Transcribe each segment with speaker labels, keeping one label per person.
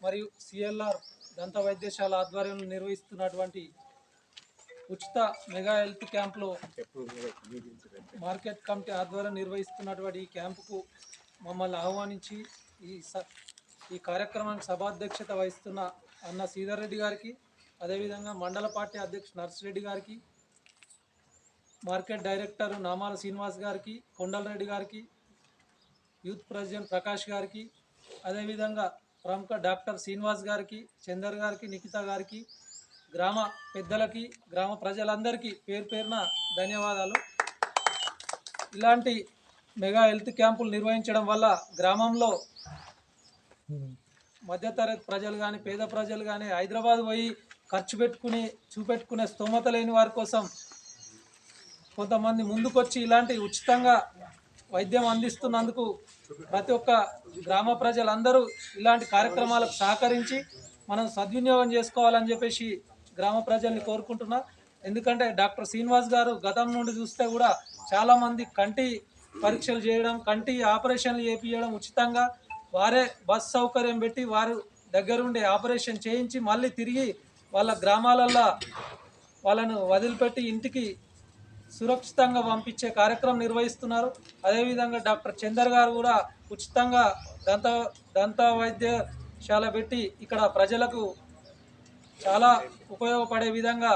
Speaker 1: మరియు సిఎల్ఆర్ దంత వైద్యశాల ఆధ్వర్యంలో నిర్వహిస్తున్నటువంటి ఉచిత మెగా హెల్త్ క్యాంప్లో మార్కెట్ కమిటీ ఆధ్వర్యం నిర్వహిస్తున్నటువంటి ఈ క్యాంపుకు మమ్మల్ని ఆహ్వానించి ఈ స ఈ కార్యక్రమానికి సభాధ్యక్షత వహిస్తున్న అన్న శ్రీధర్ రెడ్డి గారికి అదేవిధంగా మండల పార్టీ అధ్యక్షుడు నర్సిరెడ్డి గారికి మార్కెట్ డైరెక్టర్ నామాల శ్రీనివాస్ గారికి కొండలరెడ్డి గారికి యూత్ ప్రెసిడెంట్ ప్రకాష్ గారికి అదేవిధంగా ప్రముఖ డాక్టర్ శ్రీనివాస్ గారికి చందర్ గారికి నిఖిత గారికి గ్రామ పెద్దలకి గ్రామ ప్రజలందరికీ పేరు పేరున ధన్యవాదాలు. ఇలాంటి మెగా హెల్త్ క్యాంపులు నిర్వహించడం వల్ల గ్రామంలో మధ్యతరగతి ప్రజలు కానీ పేద ప్రజలు కానీ హైదరాబాద్ పోయి ఖర్చు పెట్టుకుని చూపెట్టుకునే స్తోమత లేని వారి కోసం కొంతమంది ముందుకొచ్చి ఇలాంటి ఉచితంగా వైద్యం అందిస్తున్నందుకు ప్రతి ఒక్క గ్రామ ప్రజలందరూ ఇలాంటి కార్యక్రమాలకు సహకరించి మనం సద్వినియోగం చేసుకోవాలని చెప్పేసి గ్రామ ప్రజల్ని కోరుకుంటున్నా. ఎందుకంటే డాక్టర్ శ్రీనివాస్ గారు గతం నుండి చూస్తే కూడా చాలామంది కంటి పరీక్షలు చేయడం కంటి ఆపరేషన్లు చేపించడం ఉచితంగా వారే బస్ సౌకర్యం పెట్టి వారు దగ్గరుండి ఆపరేషన్ చేయించి మళ్ళీ తిరిగి వాళ్ళ గ్రామాలల్లో వాళ్ళను వదిలిపెట్టి ఇంటికి సురక్షితంగా పంపించే కార్యక్రమం నిర్వహిస్తున్నారు. అదేవిధంగా డాక్టర్ చందర్ గారు కూడా ఉచితంగా దంత దంత వైద్యశాల పెట్టి ఇక్కడ ప్రజలకు చాలా ఉపయోగపడే విధంగా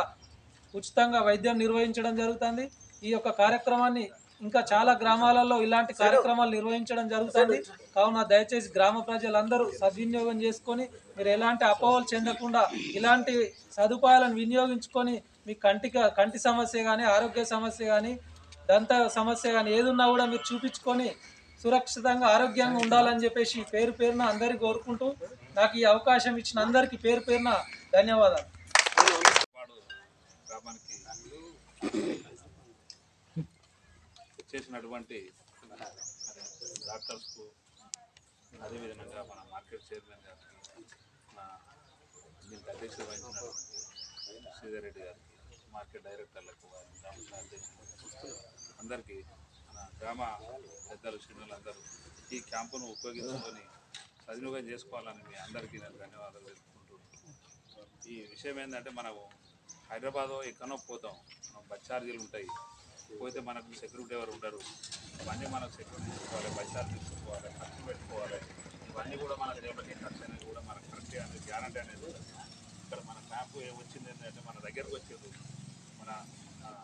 Speaker 1: ఉచితంగా వైద్యం నిర్వహించడం జరుగుతుంది. ఈ యొక్క కార్యక్రమాన్ని ఇంకా చాలా గ్రామాలలో ఇలాంటి కార్యక్రమాలు నిర్వహించడం జరుగుతుంది. కావున దయచేసి గ్రామ ప్రజలందరూ సద్వినియోగం చేసుకొని మీరు ఎలాంటి అపోహలు చెందకుండా ఇలాంటి సదుపాయాలను వినియోగించుకొని మీ కంటి కంటి సమస్య కానీ ఆరోగ్య సమస్య కానీ దంత సమస్య కానీ ఏదున్నా కూడా మీరు చూపించుకొని సురక్షితంగా ఆరోగ్యంగా ఉండాలని చెప్పేసి పేరు పేరున అందరికీ కోరుకుంటూ నాకు ఈ అవకాశం ఇచ్చిన అందరికీ పేరు పేరున ధన్యవాదాలు.
Speaker 2: చేసినటువంటి డాక్టర్స్కు అదేవిధంగా మన మార్కెట్ చైర్మన్ గారికి మన దీనికి అధ్యక్షత వహించినటువంటి శ్రీధర్ రెడ్డి గారికి మార్కెట్ డైరెక్టర్లకు గ్రామ అధ్యక్షులకు అందరికీ మన గ్రామ పెద్దలు శ్రేణులందరూ ఈ క్యాంపును ఉపయోగించుకొని సద్వినియోగం చేసుకోవాలని మీ అందరికీ నేను ధన్యవాదాలు తెలుపుకుంటున్నాను ఈ విషయం ఏంటంటే మనము హైదరాబాద్ ఎక్కడో పోతాం. మనం బస్ ఛార్జీలు ఉంటాయి. పోతే మనకు సెక్యూరిటీ ఎవరు ఉండరు ఇవన్నీ మనకు సెక్యూరిటీ తీసుకోవాలి బస్ ఛార్జ్ తీసుకోవాలి ఖర్చు పెట్టుకోవాలి. ఇవన్నీ కూడా మనకు రేపటి ఖర్చు అనేది కూడా మనకు కరెక్ట్ అనేది గ్యారంటీ అనేది ఇక్కడ మన క్యాంపు వచ్చింది ఏంటంటే మన దగ్గరకు వచ్చేది. మన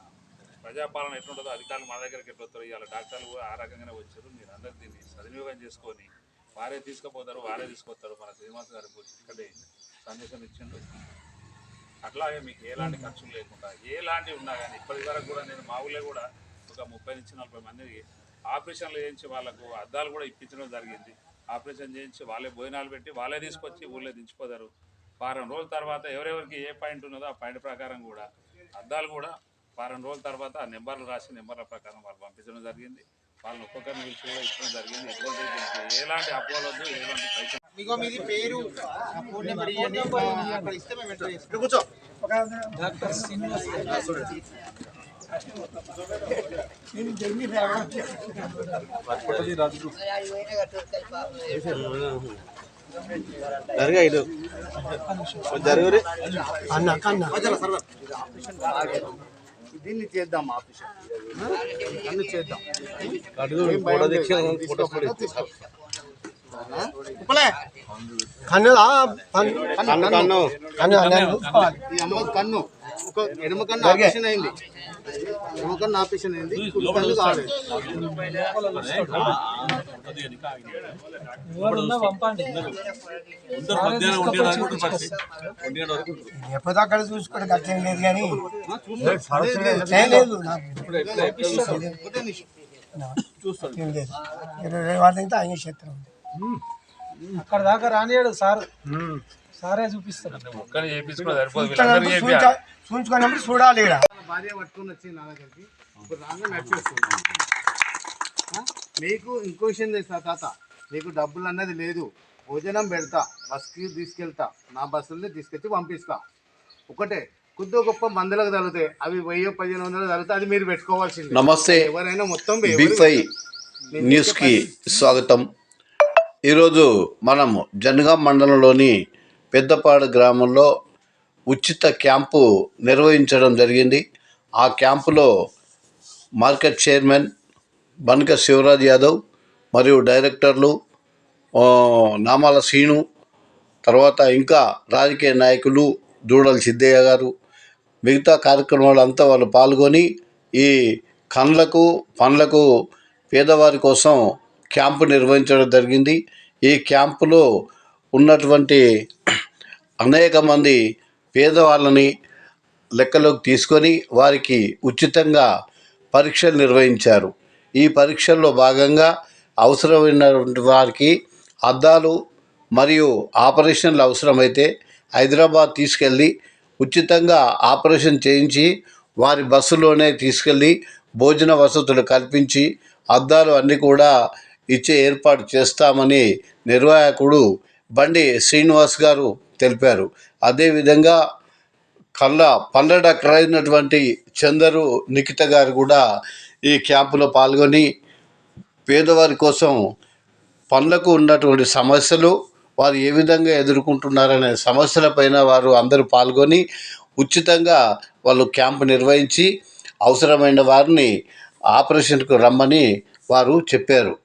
Speaker 2: ప్రజాపాలన ఎట్లుంటుందో అధికారులు మన దగ్గరికి ఎట్లా వస్తారు ఇవాళ డాక్టర్లు కూడా ఆ రకంగానే వచ్చారు. మీరు అందరూ దీన్ని సద్వినియోగం చేసుకొని వారే తీసుకుపోతారు వారే తీసుకొస్తారు మన శ్రీనివాస్ గారి ఇక్కడే సందేశం ఇచ్చిండు అట్లాగే మీకు ఎలాంటి ఖర్చులు లేకుండా ఎలాంటివి ఉన్నా కానీ ఇప్పటి వరకు కూడా నేను మా ఊళ్ళో కూడా ఒక ముప్పై నుంచి నలభై మందికి ఆపరేషన్లు చేయించి వాళ్ళకు అద్దాలు కూడా ఇప్పించడం జరిగింది. ఆపరేషన్ చేయించి వాళ్ళే భోజనాలు పెట్టి వాళ్ళే తీసుకొచ్చి ఊళ్ళో దించిపోతారు. వారం రోజుల తర్వాత ఎవరెవరికి ఏ పాయింట్ ఉన్నదో ఆ పాయింట్ ప్రకారం కూడా అద్దాలు కూడా వారం రోజుల తర్వాత ఆ నెంబర్లు రాసి నెంబర్ల ప్రకారం వాళ్ళు పంపించడం జరిగింది. వాళ్ళని ఒక్కొక్కరిని పిలిచి కూడా ఇచ్చడం జరిగింది. ఎటువంటి ఎలాంటి అపోహలు వద్దు ఎలాంటి పైసలు
Speaker 3: మీగో
Speaker 4: జరుగురి అన్న
Speaker 3: సర్వర్ దీన్ని చేద్దాం ఆపరేషన్ అన్ని చేద్దాం? ఉప్పలే.
Speaker 4: కన్ను కన్ను కన్ను.
Speaker 3: ఒక ఎడమ కన్ను ఆపరేషన్ అయింది. ఎడమ కన్ను ఆపరేషన్ అయింది. కుడి కన్ను కాలేదు
Speaker 4: ఎప్పుడు అక్కడ చూసుకోవడం అట్లేం లేదు కానీ. ఏం లేదు. ఇరవై వాళ్ళ అయితే ఆయన క్షేత్రం ఉంది.
Speaker 1: అక్కడ దాకా రానియాడు సార్. సారే
Speaker 2: సరిపోదు చేయించాలి.
Speaker 4: చూంచుకున్నప్పుడు చూడాలి ఇక్కడ
Speaker 3: భార్య పట్టుకొని నా దగ్గరికి. ఇప్పుడు రాగా నడిచేస్తుంది. ఆ? మీకు ఇంకో విషయం తెలుసా తాత? మీకు డబ్బులు అన్నది లేదు. భోజనం పెడతా బస్కి తీసుకెళ్తా నా బస్సుల్ని తీసుకొచ్చి పంపిస్తా. ఒకటే కొద్ది గొప్ప మందులకు తగులుతాయి అవి వెయ్యి పదిహేను వందలు తగులుతాయి అది మీరు పెట్టుకోవాల్సింది.
Speaker 5: నమస్తే.
Speaker 3: ఎవరైనా మొత్తం
Speaker 5: బిగ్ ఫైవ్ న్యూస్కి స్వాగతం. ఈరోజు మనం జనగాం మండలంలోని పెద్దపాడు గ్రామంలో ఉచిత క్యాంపు నిర్వహించడం జరిగింది. ఆ క్యాంపులో మార్కెట్ చైర్మన్ బనక శివరాజ్ యాదవ్ మరియు డైరెక్టర్లు నామాల శ్రీను తర్వాత ఇంకా రాజకీయ నాయకులు దూడల సిద్ధయ్య గారు మిగతా కార్యక్రమాలు అంతా వాళ్ళు పాల్గొని ఈ కండ్లకు పండ్లకు పేదవారి కోసం క్యాంపు నిర్వహించడం జరిగింది. ఈ క్యాంపులో ఉన్నటువంటి అనేక మంది పేదవాళ్ళని లెక్కలోకి తీసుకొని వారికి ఉచితంగా పరీక్షలు నిర్వహించారు. ఈ పరీక్షల్లో భాగంగా అవసరమైనటువంటి వారికి అద్దాలు మరియు ఆపరేషన్లు అవసరమైతే హైదరాబాద్ తీసుకెళ్ళి ఉచితంగా ఆపరేషన్ చేయించి వారి బస్సులోనే తీసుకెళ్ళి భోజన వసతులు కల్పించి అద్దాలు అన్నీ కూడా ఇచ్చే ఏర్పాటు చేస్తామని నిర్వాహకుడు బండి శ్రీనివాస్ గారు తెలిపారు. అదేవిధంగా కళ్ళ పళ్ళ చందరు నిఖిత గారు కూడా ఈ క్యాంపులో పాల్గొని పేదవారి కోసం పనులకు ఉన్నటువంటి సమస్యలు వారు ఏ విధంగా ఎదుర్కొంటున్నారనే సమస్యలపైన వారు అందరూ పాల్గొని ఉచితంగా వాళ్ళు క్యాంపు నిర్వహించి అవసరమైన వారిని ఆపరేషన్కు రమ్మని వారు చెప్పారు.